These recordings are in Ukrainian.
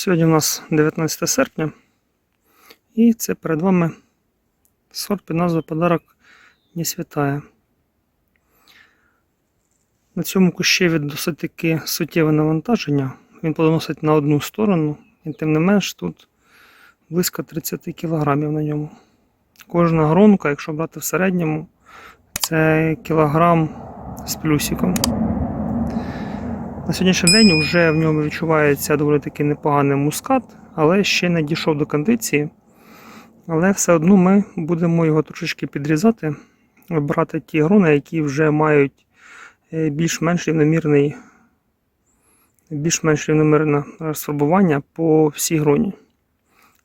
Сьогодні у нас 19 серпня, і це перед вами сорт під назвою Подарок не святая. На цьому кущеві досить таки суттєве навантаження. Він плодоносить на одну сторону, і тим не менш тут близько 30 кг на ньому. Кожна гронка, якщо брати в середньому, це кілограм з плюсиком. На сьогоднішній день вже в ньому відчувається доволі таки непоганий мускат, але ще не дійшов до кондиції. Але все одно ми будемо його трошечки підрізати, брати ті грони, які вже мають е, більш-менш рівномірний, більш-менш рівномірне розфарбування по всій гроні,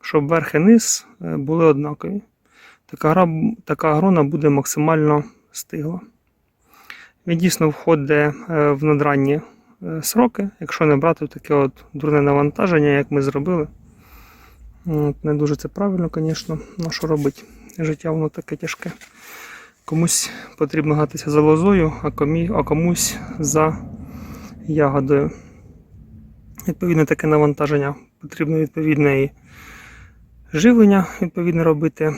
щоб верх і низ е, були однакові. Така, гра, така грона буде максимально стигла. Він дійсно входить е, в надранні е, сроки, якщо не брати таке от дурне навантаження, як ми зробили. От, не дуже це правильно, звісно, на що робити. Життя воно таке тяжке. Комусь потрібно гатися за лозою, а, комі, а комусь за ягодою. Відповідне таке навантаження. Потрібно відповідне і живлення відповідне робити.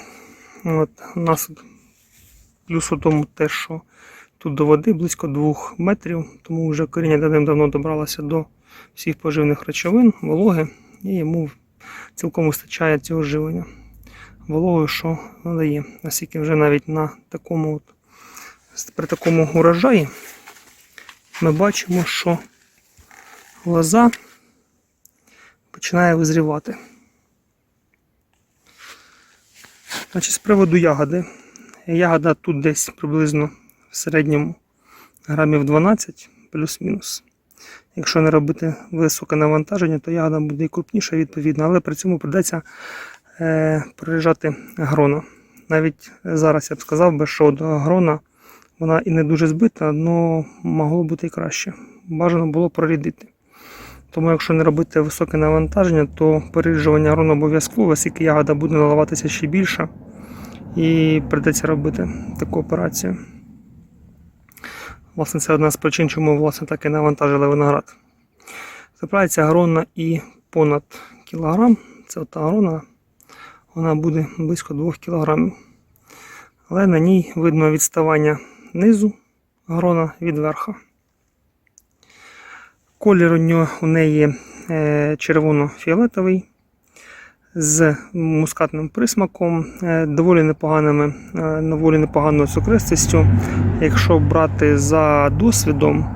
От, у нас плюс у тому те, що тут до води близько 2 метрів, тому вже коріння давним-давно добралося до всіх поживних речовин, вологи, і йому цілком вистачає цього живлення. Вологою, що надає. Наскільки вже навіть на такому от, при такому урожаї ми бачимо, що лоза починає визрівати. Значить, з приводу ягоди. Ягода тут десь приблизно в середньому грамів 12 плюс-мінус. Якщо не робити високе навантаження, то ягода буде і крупніша, відповідно, але при цьому придеться е, проріжати грона. Навіть зараз я б сказав би, що от грона вона і не дуже збита, але могло бути і краще. Бажано було прорідити. Тому, якщо не робити високе навантаження, то переріжування грону обов'язково, оскільки ягода буде наливатися ще більше, і придеться робити таку операцію. Власне, це одна з причин, чому власне, так і навантажили виноград. Заправляється грона і понад кілограм. Це та грона, вона буде близько 2 кг. Але на ній видно відставання низу грона від верха. Колір у неї е, червоно-фіолетовий з мускатним присмаком, е, доволі непоганими, е, доволі непоганою цукристістю. Якщо брати за досвідом,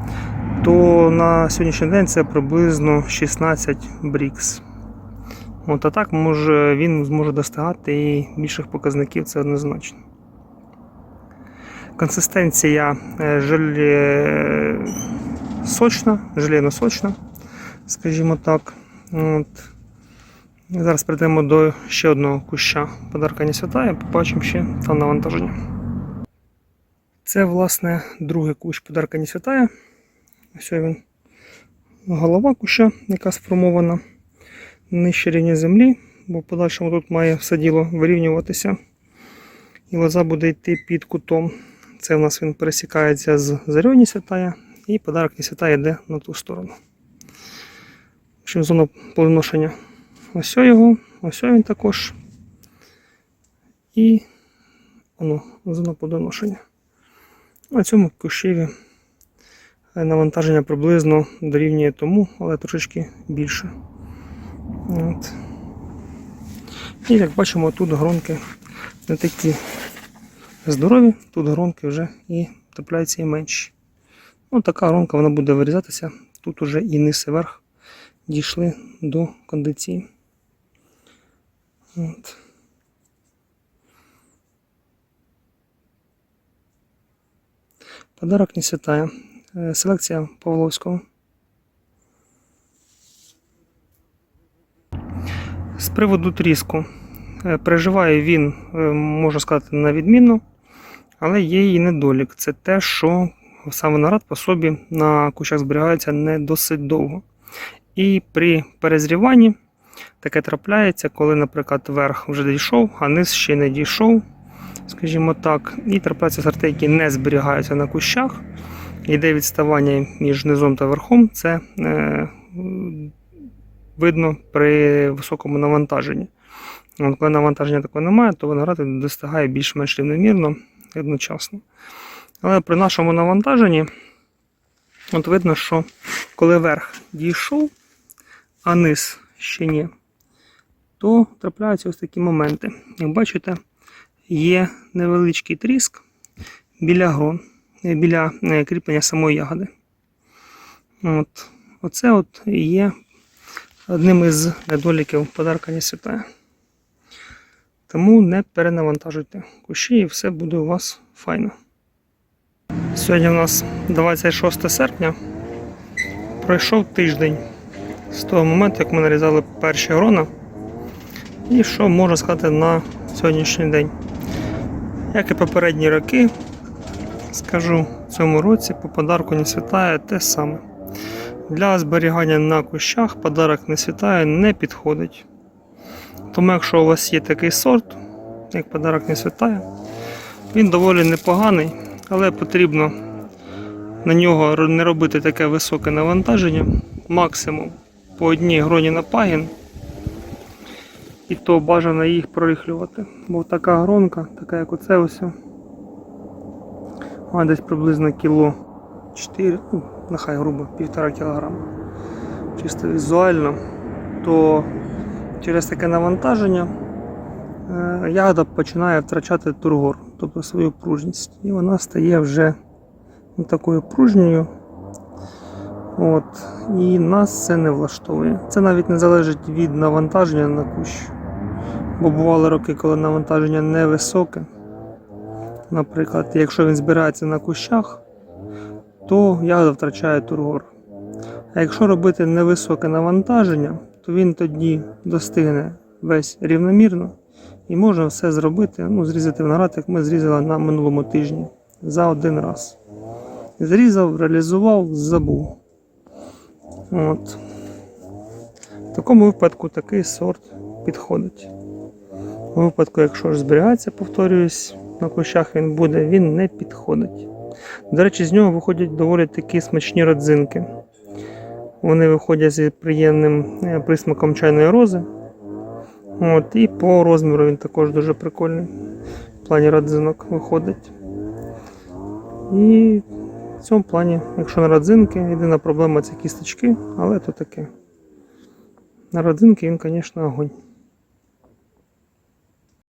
то на сьогоднішній день це приблизно 16 брікс. От, а так може, він зможе достигати і більших показників це однозначно. Консистенція е, желе сочна, желейно сочна, скажімо так. От. Зараз прийдемо до ще одного куща подарка не святая, побачимо ще там навантаження. Це, власне, другий кущ подарка не святая. Ось він голова куща, яка сформована нижче рівня землі, бо в подальшому тут має все діло вирівнюватися. І лоза буде йти під кутом. Це в нас він пересікається з зарю святая, і подарок не святая йде на ту сторону. В общем, зона плодоношення. Ось його, ось він також. І воно, зона плодоношення. На цьому кущеві е, навантаження приблизно дорівнює тому, але трошечки більше. От. І як бачимо, тут гронки не такі здорові, тут гронки вже і трапляються і менші. Ну, така гронка вона буде вирізатися. Тут уже і низ і верх дійшли до кондиції. От. Подарок не святая. Е, Селекція Павловського. З приводу тріску. Е, Переживає він, е, можна сказати, на відмінно, але є і недолік. Це те, що сам виноград по собі на кущах зберігається не досить довго. І при перезріванні таке трапляється, коли, наприклад, верх вже дійшов, а низ ще не дійшов, скажімо так, і трапляються сорти, які не зберігаються на кущах. Йде відставання між низом та верхом. Це е, видно при високому навантаженні. Коли навантаження такого немає, то виноград достигає більш-менш рівномірно одночасно. Але при нашому навантаженні, от видно, що коли верх дійшов, а низ ще ні, то трапляються ось такі моменти. Як бачите, є невеличкий тріск біля грон, е, біля е, кріплення самої ягоди. От. Оце от є одним із недоліків подарка не святая. Тому не перенавантажуйте кущі і все буде у вас файно. Сьогодні у нас 26 серпня. Пройшов тиждень з того моменту, як ми нарізали перші грона. І що можна сказати на сьогоднішній день. Як і попередні роки, скажу, в цьому році по подарку не святає те саме. Для зберігання на кущах подарок не святає не підходить. Тому якщо у вас є такий сорт, як подарок не святає, він доволі непоганий, але потрібно на нього не робити таке високе навантаження, максимум по одній гроні на пагін. І то бажано їх прорихлювати. Бо така гронка, така як оце ось, має десь приблизно кіло 4, ну, нехай грубо, півтора кілограма. Чисто візуально, то через таке навантаження е, ягода починає втрачати тургор, тобто свою пружність. І вона стає вже ну, такою пружньою. От. І нас це не влаштовує. Це навіть не залежить від навантаження на кущ. Бо бували роки, коли навантаження невисоке. Наприклад, якщо він збирається на кущах, то ягода втрачає тургор. А якщо робити невисоке навантаження, то він тоді достигне весь рівномірно і може все зробити, ну, зрізати виноград, як ми зрізали на минулому тижні за один раз. Зрізав, реалізував, забув. От. В такому випадку такий сорт підходить. У випадку, якщо ж зберігається, повторююсь, на кущах він буде, він не підходить. До речі, з нього виходять доволі такі смачні родзинки. Вони виходять з приємним е, присмаком чайної рози. От, і по розміру він також дуже прикольний. В плані родзинок виходить. І в цьому плані, якщо на родзинки, єдина проблема це кісточки, але то таке. На родзинки він, звісно, огонь.